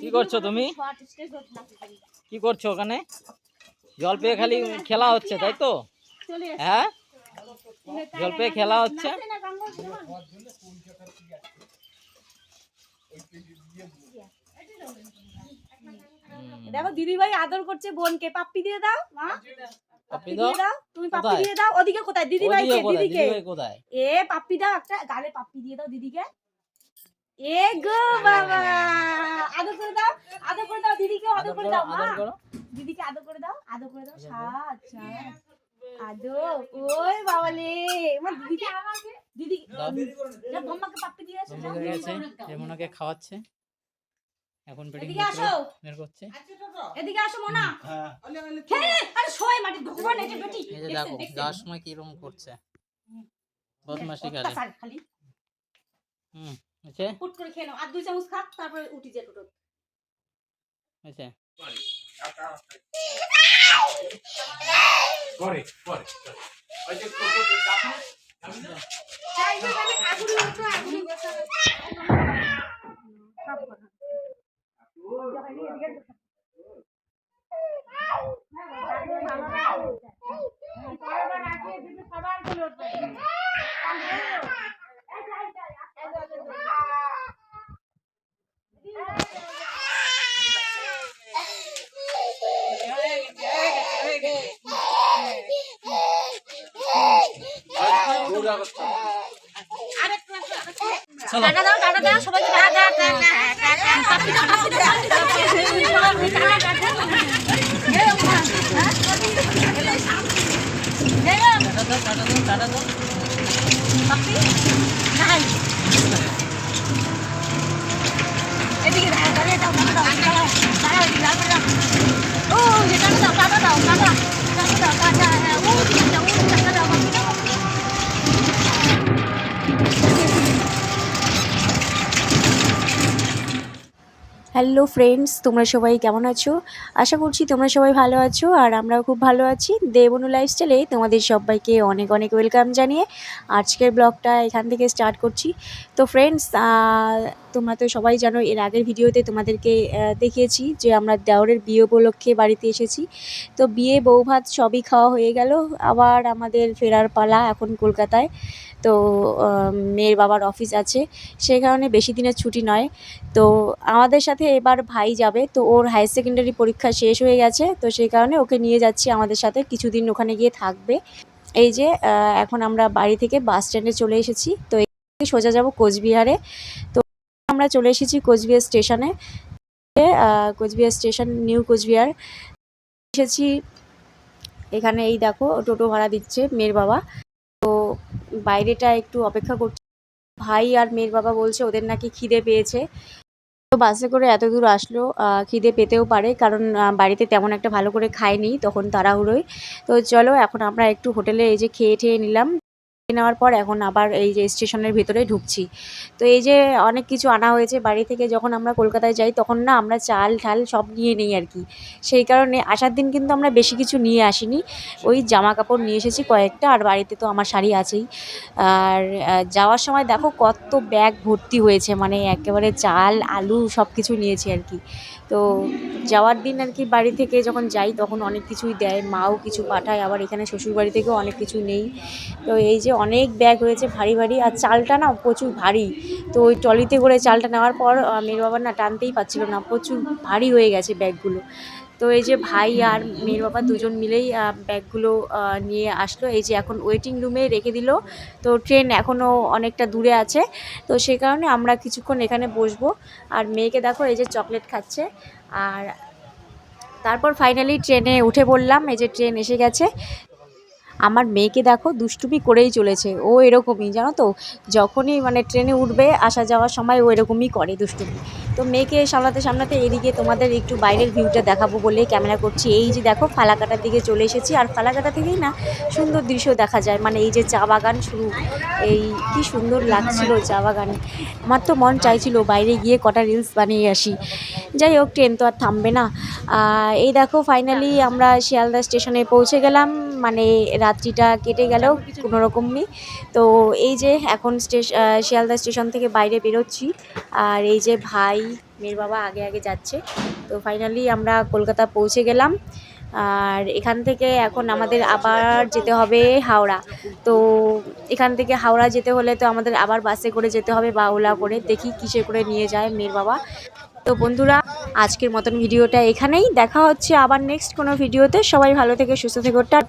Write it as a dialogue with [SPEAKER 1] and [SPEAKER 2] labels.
[SPEAKER 1] কি করছ তুমি? কি করছ ওখানে? জল পেয়ে খালি খেলা হচ্ছে তাই তো? হ্যাঁ? জল পেয়ে খেলা হচ্ছে?
[SPEAKER 2] দেখো দিদি ভাই আদর করছে বোনকে। পাপ্পি দিয়ে দাও মা।
[SPEAKER 1] পাপ্পি
[SPEAKER 2] দিয়ে
[SPEAKER 1] দাও।
[SPEAKER 2] দাও। তুমি পাপ্পি দিয়ে দাও। ওদিকে কোথায়? দিদি ভাইকে? দিদিকে।
[SPEAKER 1] কোথায়?
[SPEAKER 2] এ পাপ্পি দাও একটা। গালে পাপ্পি দিয়ে দাও দিদিকে। এ গো বাবা আদর করে দাও আদর করে দাও দিদিকে আদর করে দাও মা দিদিকে আদর করে দাও আদর করে দাও। সাত সাত আদর ওই বাবালে আমার দিদিকে দিদি। যা বম্মাকে পাপ্পি দিয়ে আসো
[SPEAKER 1] হয়ে খাওয়াচ্ছে এখন পেটিং
[SPEAKER 2] এদিকে আসো
[SPEAKER 1] বের করছে
[SPEAKER 2] এদিকে আসো মোনা নে। আরে শোয় মাটি ভগবান এটা বেটি
[SPEAKER 1] এই যে দেখো যাওয়ার সময় কীরকম করছে বদমাসি খালি
[SPEAKER 2] অত্যাচার খালি
[SPEAKER 1] হুম হচ্ছে
[SPEAKER 2] ফুট করে খেয়ে নাও। আর দুই চামচ খা তারপরে উঠি যে টোটো
[SPEAKER 1] আচ্ছা।
[SPEAKER 3] পরে যে টোটো ডাকলে
[SPEAKER 2] টাটা দাও টাটা দাও সবাইকে টাটা টাটা
[SPEAKER 1] দাও টাটা
[SPEAKER 2] ও দিকে দাও ও টাটা দাও পাপ্পি দাও
[SPEAKER 4] হ্যালো ফ্রেন্ডস তোমরা সবাই কেমন আছো? আশা করছি তোমরা সবাই ভালো আছো আর আমরাও খুব ভালো আছি। দেবনু লাইফস্টাইলে তোমাদের সবাইকে অনেক অনেক ওয়েলকাম জানিয়ে আজকের ব্লগটা এখান থেকে স্টার্ট করছি। তো ফ্রেন্ডস তোমরা তো সবাই জানো, এর আগের ভিডিওতে তোমাদেরকে দেখিয়েছি যে আমরা দেওরের বিয়ে উপলক্ষে বাড়িতে এসেছি। তো বিয়ে বউ ভাত সবই খাওয়া হয়ে গেল। আবার আমাদের ফেরার পালা এখন কলকাতায়। তো মেয়ের বাবার অফিস আছে। সেই কারণে বেশি দিনের ছুটি নয়। তো আমাদের সাথে এবার ভাই যাবে। তো ওর হায়ার সেকেন্ডারি পরীক্ষা শেষ হয়ে গেছে। তো সেই কারণে ওকে নিয়ে যাচ্ছি আমাদের সাথে। কিছুদিন ওখানে গিয়ে থাকবে। এই যে এখন আমরা বাড়ি থেকে বাস স্ট্যান্ডে চলে এসেছি। তো সোজা যাব কোচবিহারে। তো আমরা চলে এসেছি কোচবিহার স্টেশনে কোচবিহার স্টেশন নিউ কোচবিহার। এসেছি এখানে এই দেখো, টোটো ভাড়া দিচ্ছে মেয়ের বাবা। তো বাইরেটা একটু অপেক্ষা করছে। ভাই আর মেয়ের বাবা বলছে, ওদের নাকি খিদে পেয়েছে। তো বাসে করে এত দূর আসলো খিদে পেতেও পারে, কারণ বাড়িতে তেমন একটা ভালো করে খায়নি, তখন তাড়াহুড়োয়। তো চলো, এখন আমরা একটু হোটেলে এই যে খেয়ে ঠেয়ে নিলাম। নেওয়ার পর এখন আবার এই যে স্টেশনের ভিতরে ঢুকছি। তো এই যে অনেক কিছু আনা হয়েছে, বাড়ি থেকে যখন আমরা কলকাতায় যাই তখন না আমরা চাল ঠাল সব নিয়ে নিই আর কি। সেই কারণে আসার দিন কিন্তু আমরা বেশি কিছু নিয়ে আসিনি। ওই জামা কাপড় নিয়ে এসেছি কয়েকটা, আর বাড়িতে তো আমার শাড়ি আছেই। আর যাওয়ার সময় দেখো কত ব্যাগ ভর্তি হয়েছে মানে একেবারে চাল, আলু সব কিছু নিয়েছি আর কি। তো যাওয়ার দিন আর কি বাড়ি থেকে যখন যাই তখন অনেক কিছুই দেয়, মাও কিছু পাঠায়, আবার এখানে শ্বশুর বাড়ি থেকেও অনেক কিছু নেই। তো এই যে অনেক ব্যাগ হয়েছে ভারী ভারী, আর চালটা না প্রচুর ভারী। তো ওই ট্রলিতে করে চালটা নেওয়ার পর মেয়ের বাবা না টানতেই পারছিল না, প্রচুর ভারী হয়ে গেছে ব্যাগগুলো তো এই যে ভাই আর মেয়ের বাবা দুজন মিলেই ব্যাগগুলো নিয়ে আসলো। এই যে এখন ওয়েটিং রুমে রেখে দিল। তো ট্রেন এখনও অনেকটা দূরে আছে। তো সেই কারণে আমরা কিছুক্ষণ এখানে বসবো। আর মেয়েকে দেখো, এই যে চকলেট খাচ্ছে। আর তারপর ফাইনালি ট্রেনে উঠে পড়লাম। এই যে ট্রেন এসে গেছে। আমার মেয়েকে দেখো দুষ্টুমি করেই চলেছে। ও এরকমই, জানো তো? যখনই মানে ট্রেনে উঠবে, আসা যাওয়ার সময় ও এরকমই করে দুষ্টুমি। তো মেয়েকে সামলাতে সামলাতে এদিকে তোমাদের একটু বাইরের ভিউটা দেখাবো বলে ক্যামেরা করছি। এই যে দেখো, ফালাকাটার দিকে চলে এসেছি। আর ফালাকাটা থেকেই না, সুন্দর দৃশ্য দেখা যায়। মানে এই যে চা বাগান শুরু। এই কি সুন্দর লাগছিল চা বাগানে। আমার তো মন চাইছিল বাইরে গিয়ে কটা রিলস বানিয়ে আসি। যাই হোক, ট্রেন তো আর থামবে না। এই দেখো ফাইনালি আমরা শিয়ালদা স্টেশনে পৌঁছে গেলাম। মানে রাত্রিটা কেটে গেল, কোনো রকমই তো এই যে এখন স্টেশ শিয়ালদা স্টেশন থেকে বাইরে বেরোচ্ছি। আর এই যে ভাই, মেয়ের বাবা আগে আগে যাচ্ছে। তো ফাইনালি আমরা কলকাতা পৌঁছে গেলাম। আর এখান থেকে এখন আমাদের আবার যেতে হবে হাওড়া। তো এখান থেকে হাওড়া যেতে হলে তো আমাদের আবার বাসে করে যেতে হবে বা ওলা করে। দেখি কিসে করে নিয়ে যায় মেয়ের বাবা। তো বন্ধুরা, আজকের মতন ভিডিওটা এখানেই। দেখা হচ্ছে আবার নেক্সট কোনো ভিডিওতে। সবাই ভালো থেকে সুস্থ থেকে।